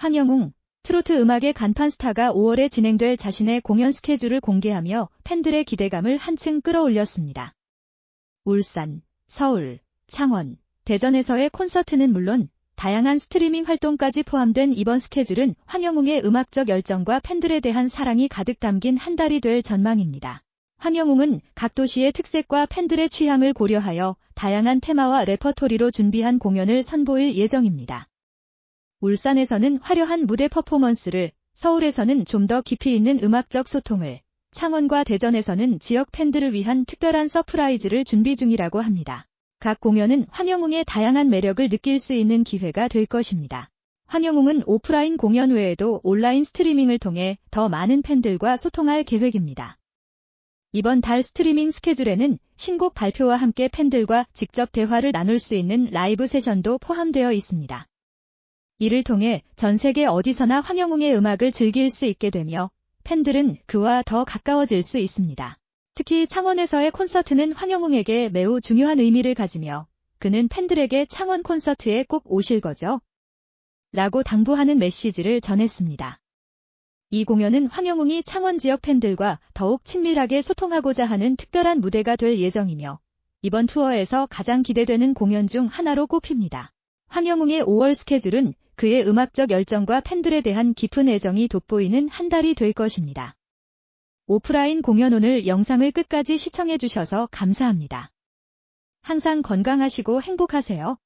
황영웅, 트로트 음악의 간판 스타가 5월에 진행될 자신의 공연 스케줄을 공개하며 팬들의 기대감을 한층 끌어올렸습니다. 울산, 서울, 창원, 대전에서의 콘서트는 물론 다양한 스트리밍 활동까지 포함된 이번 스케줄은 황영웅의 음악적 열정과 팬들에 대한 사랑이 가득 담긴 한 달이 될 전망입니다. 황영웅은 각 도시의 특색과 팬들의 취향을 고려하여 다양한 테마와 레퍼토리로 준비한 공연을 선보일 예정입니다. 울산에서는 화려한 무대 퍼포먼스를, 서울에서는 좀 더 깊이 있는 음악적 소통을, 창원과 대전에서는 지역 팬들을 위한 특별한 서프라이즈를 준비 중이라고 합니다. 각 공연은 황영웅의 다양한 매력을 느낄 수 있는 기회가 될 것입니다. 황영웅은 오프라인 공연 외에도 온라인 스트리밍을 통해 더 많은 팬들과 소통할 계획입니다. 이번 달 스트리밍 스케줄에는 신곡 발표와 함께 팬들과 직접 대화를 나눌 수 있는 라이브 세션도 포함되어 있습니다. 이를 통해 전 세계 어디서나 황영웅의 음악을 즐길 수 있게 되며 팬들은 그와 더 가까워질 수 있습니다. 특히 창원에서의 콘서트는 황영웅에게 매우 중요한 의미를 가지며 그는 팬들에게 창원 콘서트에 꼭 오실 거죠? 라고 당부하는 메시지를 전했습니다. 이 공연은 황영웅이 창원 지역 팬들과 더욱 친밀하게 소통하고자 하는 특별한 무대가 될 예정이며 이번 투어에서 가장 기대되는 공연 중 하나로 꼽힙니다. 황영웅의 5월 스케줄은 그의 음악적 열정과 팬들에 대한 깊은 애정이 돋보이는 한 달이 될 것입니다. 오프라인 공연 오늘 영상을 끝까지 시청해주셔서 감사합니다. 항상 건강하시고 행복하세요.